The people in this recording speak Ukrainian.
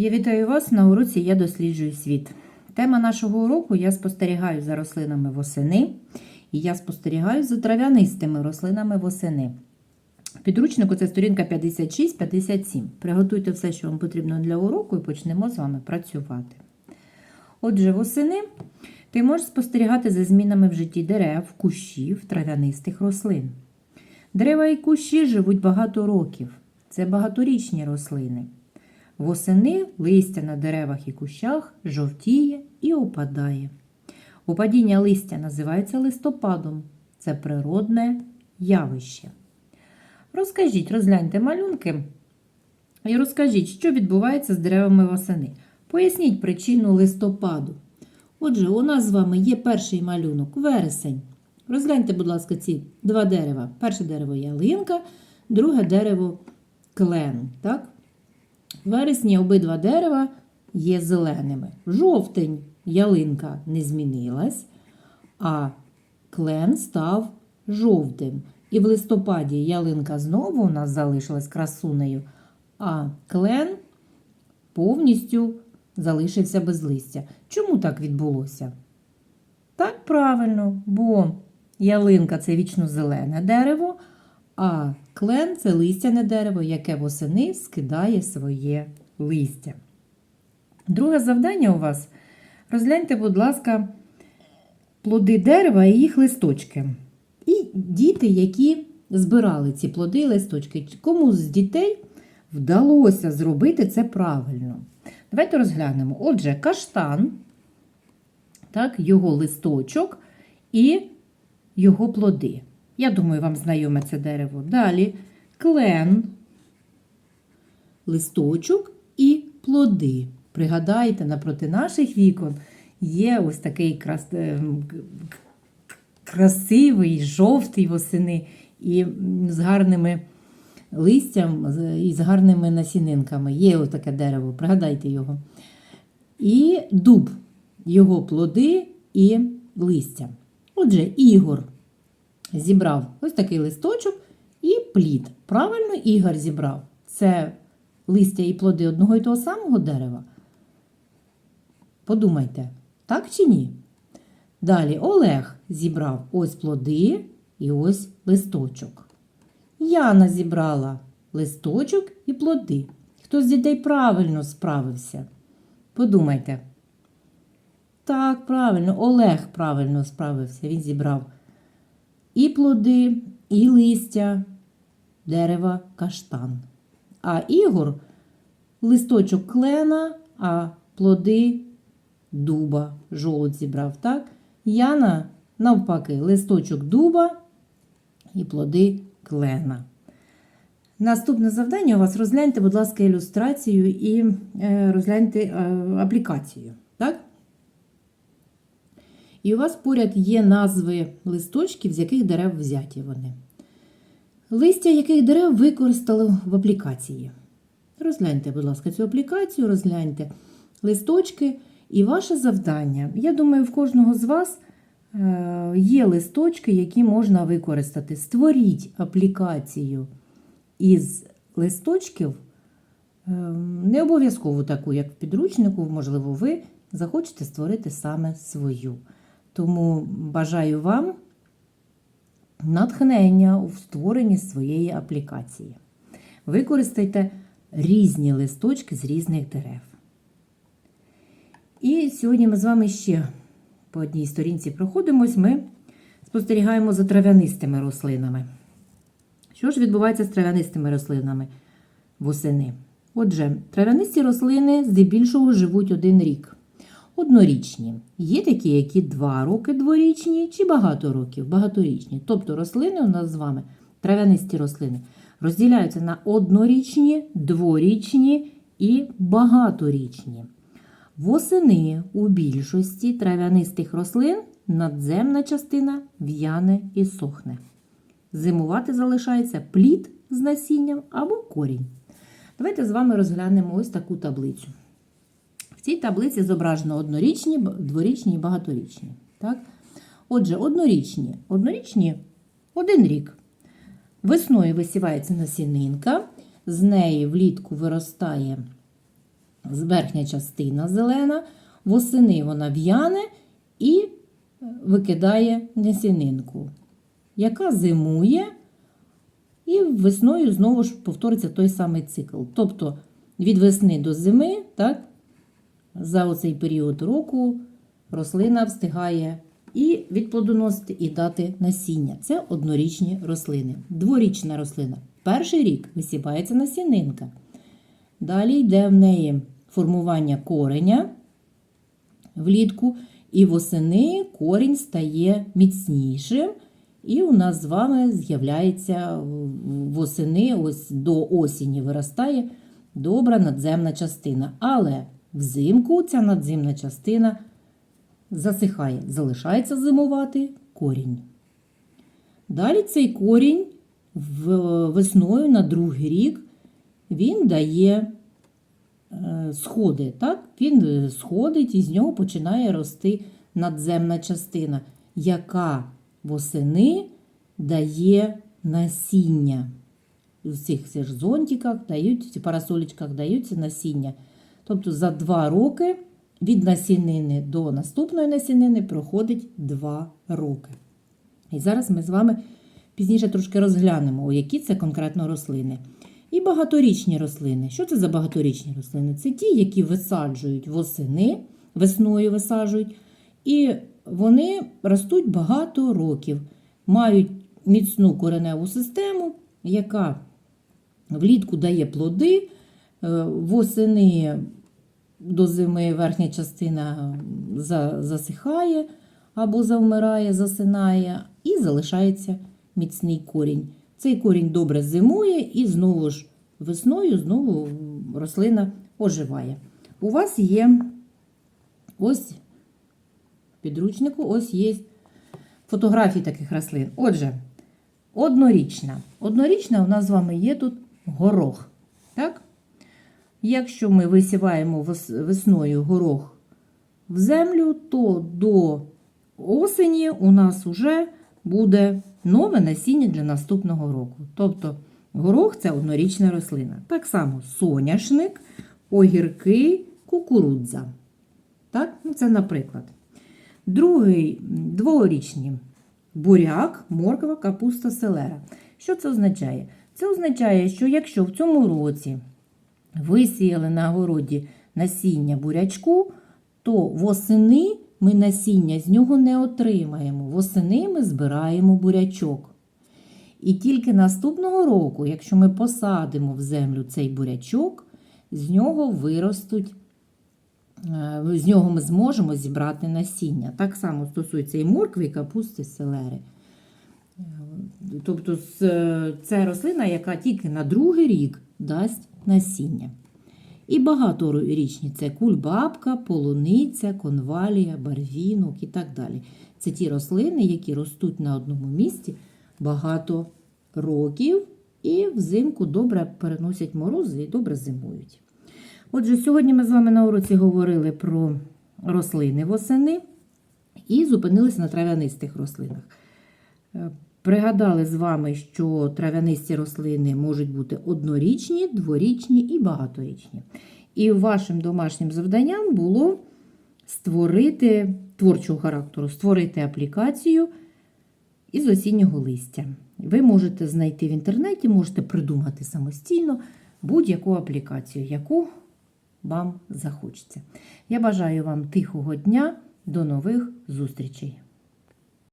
Я вітаю вас на уроці Я досліджую світ. Тема нашого уроку Я спостерігаю за рослинами восени, і я спостерігаю за трав'янистими рослинами восени. Підручнику це сторінка 56-57. Приготуйте все, що вам потрібно для уроку, і почнемо з вами працювати. Отже, восени ти можеш спостерігати за змінами в житті дерев, кущів, трав'янистих рослин. Дерева і кущі живуть багато років. Це багаторічні рослини. Восени листя на деревах і кущах жовтіє і опадає. Опадіння листя називається листопадом. Це природне явище. Розкажіть, розгляньте малюнки і розкажіть, що відбувається з деревами восени. Поясніть причину листопаду. Отже, у нас з вами є перший малюнок вересень. Розгляньте, будь ласка, ці два дерева. Перше дерево ялинка, друге дерево клен. Так? Вересні обидва дерева є зеленими. Жовтень ялинка не змінилась, а клен став жовтим. І в листопаді ялинка знову у нас залишилась красунею, а клен повністю залишився без листя. Чому так відбулося? Так правильно, бо ялинка це вічно зелене дерево, а клен це листяне дерево, яке восени скидає своє листя. Друге завдання у вас розгляньте, будь ласка, плоди дерева і їх листочки. І діти, які збирали ці плоди і листочки. Кому з дітей вдалося зробити це правильно? Давайте розглянемо. Отже, каштан, так, його листочок і його плоди. Я думаю, вам знайоме це дерево. Далі клен, листочок і плоди. Пригадайте, напроти наших вікон є ось такий крас... е, красивий, жовтий восени і з гарними листям і з гарними насінинками. Є ось таке дерево, пригадайте його. І дуб, його плоди і листя. Отже, Ігор зібрав ось такий листочок і плід. Правильно Ігор зібрав. Це листя і плоди одного і того самого дерева. Подумайте, так чи ні? Далі Олег зібрав ось плоди і ось листочок. Яна зібрала листочок і плоди. Хто з дітей правильно справився? Подумайте. Так, правильно, Олег правильно справився. Він зібрав і плоди, і листя дерева каштан. А Ігор листочок клена, а плоди дуба, жолудь зібрав, так? Яна, навпаки, листочок дуба і плоди клена. Наступне завдання у вас розгляньте, будь ласка, ілюстрацію і е, розгляньте е, аплікацію. І у вас поряд є назви листочків, з яких дерев взяті вони. Листя яких дерев використали в аплікації. Розгляньте, будь ласка, цю аплікацію, розгляньте листочки. І ваше завдання. Я думаю, в кожного з вас е, є листочки, які можна використати. Створіть аплікацію із листочків, е, не обов'язково таку, як в підручнику, можливо, ви захочете створити саме свою. Тому бажаю вам натхнення у створенні своєї аплікації. Використайте різні листочки з різних дерев. І сьогодні ми з вами ще по одній сторінці проходимось, ми спостерігаємо за трав'янистими рослинами. Що ж відбувається з трав'янистими рослинами восени? Отже, трав'янисті рослини здебільшого живуть один рік. Однорічні. Є такі, які два роки дворічні чи багато років, багаторічні. Тобто рослини у нас з вами, трав'янисті рослини, розділяються на однорічні, дворічні і багаторічні. Восени у більшості трав'янистих рослин надземна частина в'яне і сохне. Зимувати залишається плід з насінням або корінь. Давайте з вами розглянемо ось таку таблицю. В цій таблиці зображено однорічні, дворічні і багаторічні. Так? Отже, однорічні. Однорічні один рік. Весною висівається насінинка, з неї влітку виростає верхня частина зелена, восени вона в'яне і викидає насінинку, яка зимує, і весною знову ж повториться той самий цикл. Тобто від весни до зими, так, за оцей період року рослина встигає і відплодоносити, і дати насіння. Це однорічні рослини. Дворічна рослина. Перший рік висівається насінинка. Далі йде в неї формування кореня влітку, і восени корінь стає міцнішим. І у нас з вами з'являється восени, ось до осені виростає добра надземна частина. Але взимку ця надземна частина засихає, залишається зимувати корінь. Далі цей корінь весною на другий рік він дає е, сходи. Так? Він сходить і з нього починає рости надземна частина, яка восени дає насіння. У цих зонтиках дають, в парасолічках даються насіння. Тобто за два роки від насінини до наступної насінини проходить два роки. І зараз ми з вами пізніше трошки розглянемо, о, які це конкретно рослини. І багаторічні рослини. Що це за багаторічні рослини? Це ті, які висаджують восени, весною висаджують, і вони ростуть багато років, мають міцну кореневу систему, яка влітку дає плоди, е, восени до зими верхня частина засихає або завмирає, засинає, і залишається міцний корінь. Цей корінь добре зимує і знову ж весною знову рослина оживає. У вас є ось підручнику, ось є фотографії таких рослин. Отже, однорічна. Однорічна у нас з вами є тут горох. Так? Якщо ми висіваємо весною горох в землю, то до осені у нас вже буде нове насіння для наступного року. Тобто горох це однорічна рослина. Так само соняшник, огірки, кукурудза. Так? Ну, це наприклад. Другий дворічні буряк, морква, капуста, селера. Що це означає? Це означає, що якщо в цьому році висіяли на городі насіння бурячку, то восени ми насіння з нього не отримаємо. Восени ми збираємо бурячок. І тільки наступного року, якщо ми посадимо в землю цей бурячок, з нього виростуть, е, з нього ми зможемо зібрати насіння. Так само стосується і моркви, і капусти, селери. Е, Тобто це рослина, яка тільки на другий рік дасть насіння. І багаторічні це кульбабка, полуниця, конвалія, барвінок і так далі. Це ті рослини, які ростуть на одному місці багато років і взимку добре переносять морози і добре зимують. Отже, сьогодні ми з вами на уроці говорили про рослини восени і зупинилися на трав'янистих рослинах. Пригадали з вами, що трав'янисті рослини можуть бути однорічні, дворічні і багаторічні. І вашим домашнім завданням було створити творчого характеру, створити аплікацію із осіннього листя. Ви можете знайти в інтернеті, можете придумати самостійно будь-яку аплікацію, яку вам захочеться. Я бажаю вам тихого дня, до нових зустрічей!